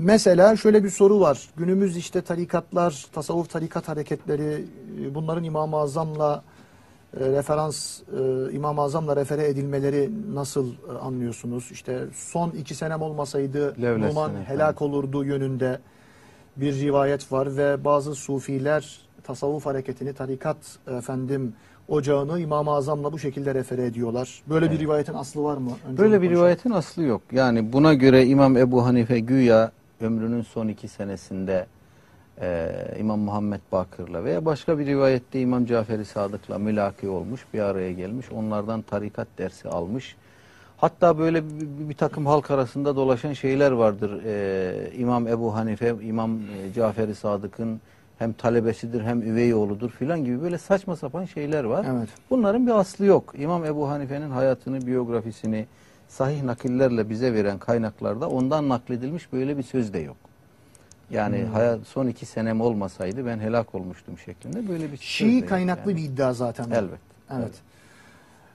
Mesela şöyle bir soru var. Günümüz işte tarikatlar, tasavvuf tarikat hareketleri e, bunların İmam-ı Azam'la e, referans e, İmam-ı Azam'la refere edilmeleri nasıl e, anlıyorsunuz? İşte son iki senem olmasaydı Levlesine Numan helak olurdu yönünde bir rivayet var ve bazı sufiler tasavvuf hareketini tarikat efendim ocağını İmam-ı Azam'la bu şekilde refere ediyorlar. Böyle bir rivayetin aslı var mı? Önce Böyle bir rivayetin aslı yok. Yani buna göre İmam Ebu Hanife güya ömrünün son iki senesinde e, İmam Muhammed Bakır'la veya başka bir rivayette İmam Caferi Sadık'la mülaki olmuş, bir araya gelmiş. Onlardan tarikat dersi almış. Hatta böyle bir, bir- takım halk arasında dolaşan şeyler vardır. E, İmam Ebu Hanife, İmam e, Caferi Sadık'ın hem talebesidir hem üvey oğludur filan gibi böyle saçma sapan şeyler var. Evet. Bunların bir aslı yok. İmam Ebu Hanife'nin hayatını, biyografisini sahih nakillerle bize veren kaynaklarda ondan nakledilmiş böyle bir söz de yok. Yani Hmm. hayat son iki senem olmasaydı ben helak olmuştum şeklinde böyle bir söz de Şii kaynaklı yani. bir iddia zaten. Elbet. Evet.